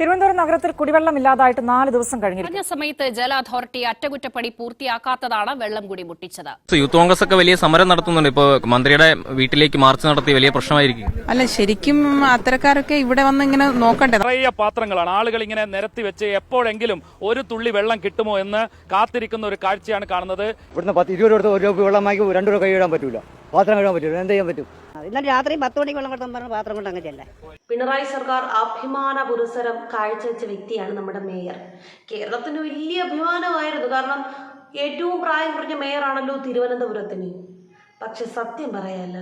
തിരുവനന്തപുരം നഗരത്തിൽ കുടിവെള്ളം ഇല്ലാതായിട്ട് നാല് ദിവസം കഴിഞ്ഞു കഴിഞ്ഞ സമയത്ത് ജല അതോറിറ്റി അറ്റകുറ്റപ്പണി പൂർത്തിയാക്കാത്തതാണ് വെള്ളം കൂടി മുട്ടിച്ചത്. യൂത്ത് കോൺഗ്രസ് ഒക്കെ വലിയ സമരം നടത്തുന്നുണ്ട്. ഇപ്പോൾ മന്ത്രിയുടെ വീട്ടിലേക്ക് മാർച്ച് നടത്തി വലിയ പ്രശ്നമായിരിക്കും. അല്ല ശരിക്കും അത്തരക്കാരൊക്കെ ഇവിടെ വന്ന് ഇങ്ങനെ നോക്കണ്ടേ? നിറയെ പാത്രങ്ങളാണ്. ആളുകൾ ഇങ്ങനെ നിരത്തി വെച്ച് എപ്പോഴെങ്കിലും ഒരു തുള്ളി വെള്ളം കിട്ടുമോ എന്ന് കാത്തിരിക്കുന്ന ഒരു കാഴ്ചയാണ് കാണുന്നത്. ഇവിടുന്ന് പത്ത് ഇരുപത് രൂപ ഒരു രൂപ വെള്ളം വാങ്ങി രണ്ടു രൂപ ഇടാൻ പറ്റൂല. പാത്രം കഴുകാൻ പറ്റൂല. എന്ത് ചെയ്യാൻ പറ്റും? ഇന്നലെ രാത്രി പത്ത് മണിക്ക് വെള്ളം കൊടുത്തു പറഞ്ഞ പാത്രം കൊണ്ട് അങ്ങ് ചെല്ലാൻ പിണറായി സർക്കാർ അഭിമാന പുരസരം കാഴ്ചവെച്ച വ്യക്തിയാണ് നമ്മുടെ മേയർ. കേരളത്തിന് വലിയ അഭിമാനമായിരുന്നു. കാരണം ഏറ്റവും പ്രായം കുറഞ്ഞ മേയറാണല്ലോ തിരുവനന്തപുരത്തിന്. പക്ഷെ സത്യം പറയല്ല.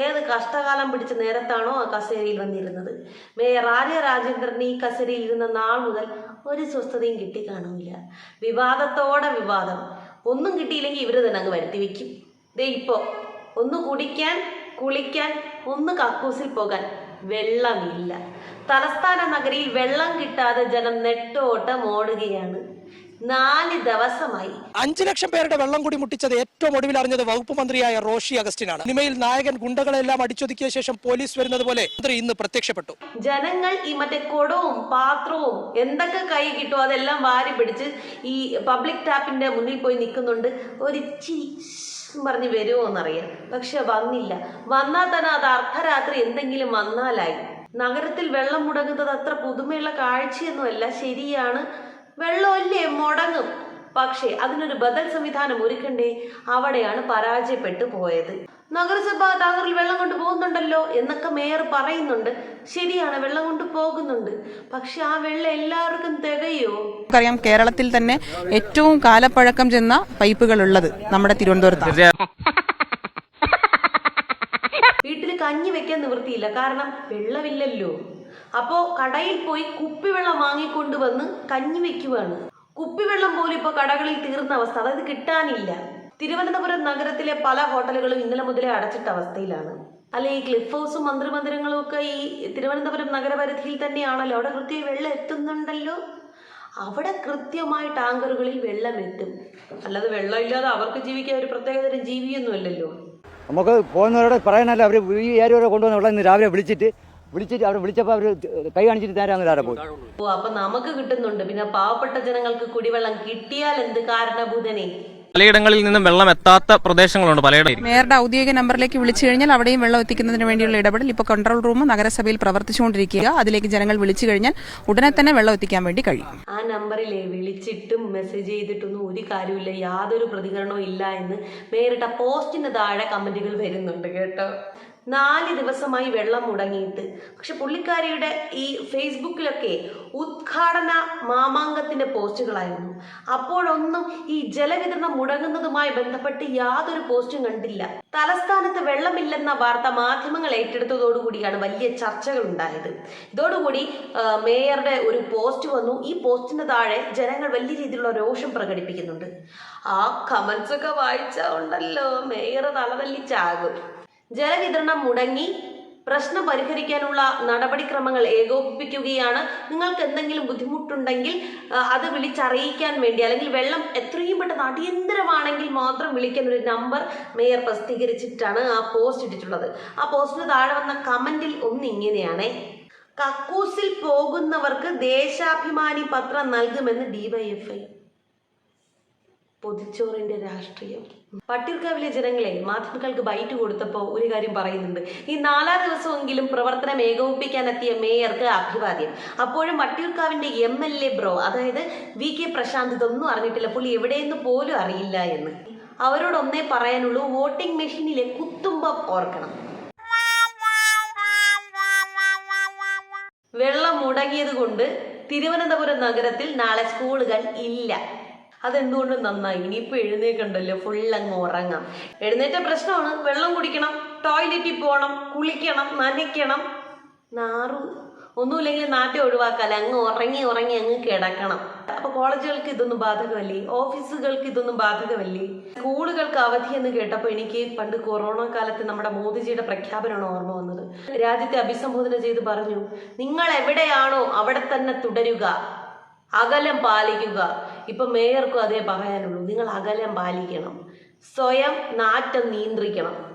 ഏത് കഷ്ടകാലം പിടിച്ച നേരത്താണോ ആ കസേരയിൽ വന്നിരുന്നത്? മേയർ ആര്യ രാജേന്ദ്രൻ ഈ കസേരയിൽ ഇരുന്ന നാൾ മുതൽ ഒരു സ്വസ്ഥതയും കിട്ടി കാണൂല വിവാദത്തോടെ വിവാദം. ഒന്നും കിട്ടിയില്ലെങ്കിൽ ഇവർ തന്നെ അങ്ങ് വരുത്തി വെക്കും. ദേ ഇപ്പോൾ ഒന്ന് കുടിക്കാൻ കുളിക്കാൻ ഒന്ന് കക്കൂസിൽ പോകാൻ വെള്ളമില്ല. തലസ്ഥാന നഗരിയിൽ വെള്ളം കിട്ടാതെ ജനം നെട്ടോട്ടം ഓടുകയാണ്. നാല് ദിവസമായി. അഞ്ചു ലക്ഷം പേരുടെ വെള്ളം കൂടി മുട്ടിച്ചത് ഏറ്റവും ഒടുവിൽ അറിഞ്ഞത് വകുപ്പ് മന്ത്രിയായ റോഷി അഗസ്റ്റിനാണ്. സിനിമയിൽ നായകൻ ഗുണ്ടകളെല്ലാം അടിച്ചൊതുക്കിയ ശേഷം പോലീസ് വരുന്നത് പോലെ മന്ത്രി ഇന്ന് പ്രത്യക്ഷപ്പെട്ടു. ജനങ്ങൾ ഈ മറ്റേ കുടവും പാത്രവും എന്തൊക്കെ കൈ കിട്ടുമോ അതെല്ലാം വാരി പിടിച്ച് ഈ പബ്ലിക് ടാപ്പിന്റെ മുന്നിൽ പോയി നിൽക്കുന്നുണ്ട്. ഒരിച്ചിരി പറഞ്ഞ് വരുമോ എന്നറിയാം പക്ഷെ വന്നില്ല. വന്നാൽ തന്നെ അത് അർദ്ധരാത്രി എന്തെങ്കിലും വന്നാലായി. നഗരത്തിൽ വെള്ളം മുടങ്ങുന്നത് അത്ര പുതുമയുള്ള കാഴ്ചയൊന്നുമല്ല. ശരിയാണ്. വെള്ളമല്ലേ മുടങ്ങും? പക്ഷേ അതിനൊരു ബദൽ സംവിധാനം ഒരുക്കണ്ടേ? അവിടെയാണ് പരാജയപ്പെട്ടു പോയത്. നഗരസഭ ടാങ്കറിൽ വെള്ളം കൊണ്ട് പോകുന്നുണ്ടല്ലോ എന്നൊക്കെ മേയർ പറയുന്നുണ്ട്. ശരിയാണ് വെള്ളം കൊണ്ട് പോകുന്നുണ്ട്. പക്ഷെ ആ വെള്ളം എല്ലാവർക്കും തികയോ? നമുക്കറിയാം കേരളത്തിൽ തന്നെ ഏറ്റവും കാലപ്പഴക്കം ചെന്ന പൈപ്പുകൾ ഉള്ളത് നമ്മുടെ തിരുവനന്തപുരത്ത് വീട്ടിൽ കഞ്ഞി വെക്കാൻ നിവൃത്തിയില്ല. കാരണം വെള്ളമില്ലല്ലോ. അപ്പോ കടയിൽ പോയി കുപ്പിവെള്ളം വാങ്ങിക്കൊണ്ട് വന്ന് കഞ്ഞി വെക്കുവാണ്. കുപ്പിവെള്ളം പോലും ഇപ്പൊ കടകളിൽ തീർന്ന അവസ്ഥ. അതായത് കിട്ടാനില്ല. തിരുവനന്തപുരം നഗരത്തിലെ പല ഹോട്ടലുകളും ഇന്നലെ മുതലേ അടച്ചിട്ട അവസ്ഥയിലാണ്. അല്ലെ ഈ ക്ലിഫ് ഹൗസും മന്ത്രിമന്ദിരങ്ങളും ഒക്കെ ഈ തിരുവനന്തപുരം നഗരപരിധിയിൽ തന്നെയാണല്ലോ. അവിടെ കൃത്യമായി വെള്ളം എത്തുന്നുണ്ടല്ലോ. അവിടെ കൃത്യമായി ടാങ്കറുകളിൽ വെള്ളം എത്തും. അല്ലാതെ വെള്ളം ഇല്ലാതെ അവർക്ക് ജീവിക്കാൻ ഒരു പ്രത്യേകതരം ജീവിയൊന്നുമല്ലല്ലോ നമുക്ക് പോകുന്നവരോട് പറയാനല്ല അവർ ഈ ഏരിയ വരെ കൊണ്ടുവന്ന വെള്ളം ഇന്ന് രാവിലെ വിളിച്ചിട്ട് വിളിച്ചിട്ട് അവിടെ വിളിച്ചപ്പോൾ അവർ കൈ കാണിച്ചിട്ട് നേരെ അങ്ങ് താഴെ പോയി. ഓ അപ്പൊ നമുക്ക് കിട്ടുന്നുണ്ട്. പിന്നെ പാവപ്പെട്ട ജനങ്ങൾക്ക് കുടിവെള്ളം കിട്ടിയാൽ എന്ത് കാരണഭൂതനെ? പലയിടങ്ങളിൽ നിന്നും വെള്ളം എത്താത്ത പ്രദേശങ്ങളുണ്ട് പലയിടങ്ങളിൽ മേയറുടെ ഔദ്യോഗിക നമ്പറിലേക്ക് വിളിച്ചു കഴിഞ്ഞാൽ അവിടെയും വെള്ളം എത്തിക്കുന്നതിന് വേണ്ടിയുള്ള ഇടപെടൽ ഇപ്പോൾ കൺട്രോൾ റൂം നഗരസഭയിൽ പ്രവർത്തിച്ചുകൊണ്ടിരിക്കുക അതിലേക്ക് ജനങ്ങൾ വിളിച്ചു കഴിഞ്ഞാൽ ഉടനെ തന്നെ വെള്ളം എത്തിക്കാൻ വേണ്ടി കഴിയും. ആ നമ്പറിൽ വിളിച്ചിട്ടും മെസ്സേജ് ചെയ്തിട്ടൊന്നും ഒരു കാര്യമില്ല യാതൊരു പ്രതികരണവും ഇല്ല എന്ന് മേയറുടെ പോസ്റ്റിന് താഴെ കമന്റുകൾ വരുന്നുണ്ട് കേട്ടോ. നാല് ദിവസമായി വെള്ളം മുടങ്ങിയിട്ട്. പക്ഷെ പുള്ളിക്കാരിയുടെ ഈ ഫേസ്ബുക്കിലൊക്കെ ഉദ്ഘാടന മാമാങ്കത്തിന്റെ പോസ്റ്റുകളായിരുന്നു. അപ്പോഴൊന്നും ഈ ജലവിതരണം മുടങ്ങുന്നതുമായി ബന്ധപ്പെട്ട് യാതൊരു പോസ്റ്റും കണ്ടില്ല. തലസ്ഥാനത്ത് വെള്ളമില്ലെന്ന വാർത്ത മാധ്യമങ്ങൾ ഏറ്റെടുത്തതോടുകൂടിയാണ് വലിയ ചർച്ചകൾ ഉണ്ടായത് ഇതോടുകൂടി മേയറുടെ ഒരു പോസ്റ്റ് വന്നു. ഈ പോസ്റ്റിന് താഴെ ജനങ്ങൾ വലിയ രീതിയിലുള്ള രോഷം പ്രകടിപ്പിക്കുന്നുണ്ട്. ആ കമന്റ്സ് ഒക്കെ വായിച്ചാ ഉണ്ടല്ലോ. മേയർ തലതല്ലിച്ചാകും ജലവിതരണം മുടങ്ങി പ്രശ്നം പരിഹരിക്കാനുള്ള നടപടിക്രമങ്ങൾ ഏകോപിപ്പിക്കുകയാണ്. നിങ്ങൾക്ക് എന്തെങ്കിലും ബുദ്ധിമുട്ടുണ്ടെങ്കിൽ അത് വിളിച്ചറിയിക്കാൻ വേണ്ടി അല്ലെങ്കിൽ വെള്ളം എത്രയും പെട്ടെന്ന് അടിയന്തരമാണെങ്കിൽ മാത്രം വിളിക്കാൻ ഒരു നമ്പർ മേയർ പ്രസിദ്ധീകരിച്ചിട്ടാണ് ആ പോസ്റ്റ് ഇട്ടിട്ടുള്ളത്. ആ പോസ്റ്റിന് താഴെ വന്ന കമന്റിൽ ഒന്നിങ്ങനെയാണ് കക്കൂസിൽ പോകുന്നവർക്ക് ദേശാഭിമാനി പത്രം നൽകുമെന്ന് ഡിവൈഎഫ്ഐ പൊതിച്ചോറിന്റെ രാഷ്ട്രീയം. പട്ടിർക്കാവിലെ ജനങ്ങളെ മാധ്യമങ്ങൾക്ക് ബൈറ്റ് കൊടുത്തപ്പോൾ ഒരു കാര്യം പറയുന്നുണ്ട്. ഈ നാലാം ദിവസമെങ്കിലും പ്രവർത്തനം ഏകോപിപ്പിക്കാനെത്തിയ മേയർക്ക് അഭിവാദ്യം. അപ്പോഴും വട്ടിയൂർക്കാവിന്റെ എം എൽ എ ബ്രോ അതായത് വി കെ പ്രശാന്ത് ഇതൊന്നും അറിഞ്ഞിട്ടില്ല. പുള്ളി എവിടെയെന്ന് പോലും അറിയില്ല എന്ന്. അവരോടൊന്നേ പറയാനുള്ളൂ വോട്ടിംഗ് മെഷീനിലെ കുത്തുമ്പം ഓർക്കണം. വെള്ളം മുടങ്ങിയത് കൊണ്ട് തിരുവനന്തപുരം നഗരത്തിൽ നാളെ സ്കൂളുകൾ ഇല്ല. അതെന്തുകൊണ്ടും നന്നായി? ഇനിയിപ്പോൾ എഴുന്നേക്കണ്ടല്ലോ ഫുൾ അങ്ങ് ഉറങ്ങാം. എഴുന്നേറ്റ പ്രശ്നമാണ് വെള്ളം കുടിക്കണം ടോയ്ലറ്റിൽ പോകണം കുളിക്കണം നനയ്ക്കണം. നാറു ഒന്നുമില്ലെങ്കിൽ നാട്ടെ ഒഴിവാക്കാല്ലേ അങ്ങ് ഉറങ്ങി ഉറങ്ങി അങ്ങ് കിടക്കണം. അപ്പൊ കോളേജുകൾക്ക് ഇതൊന്നും ബാധകമല്ലേ? ഓഫീസുകൾക്ക് ഇതൊന്നും ബാധകമല്ലേ? സ്കൂളുകൾക്ക് അവധി എന്ന് കേട്ടപ്പോൾ എനിക്ക് പണ്ട് കൊറോണ കാലത്ത് നമ്മുടെ മോദിജിയുടെ പ്രഖ്യാപനമാണ് ഓർമ്മ വന്നത്. രാജ്യത്തെ അഭിസംബോധന ചെയ്ത് പറഞ്ഞു നിങ്ങൾ എവിടെയാണോ അവിടെ തന്നെ തുടരുക. അകലം പാലിക്കുക. ഇപ്പൊ മേയർക്കും അതേ പറയാനുള്ളൂ. നിങ്ങൾ അകലം പാലിക്കണം. സ്വയം നാറ്റം നിയന്ത്രിക്കണം.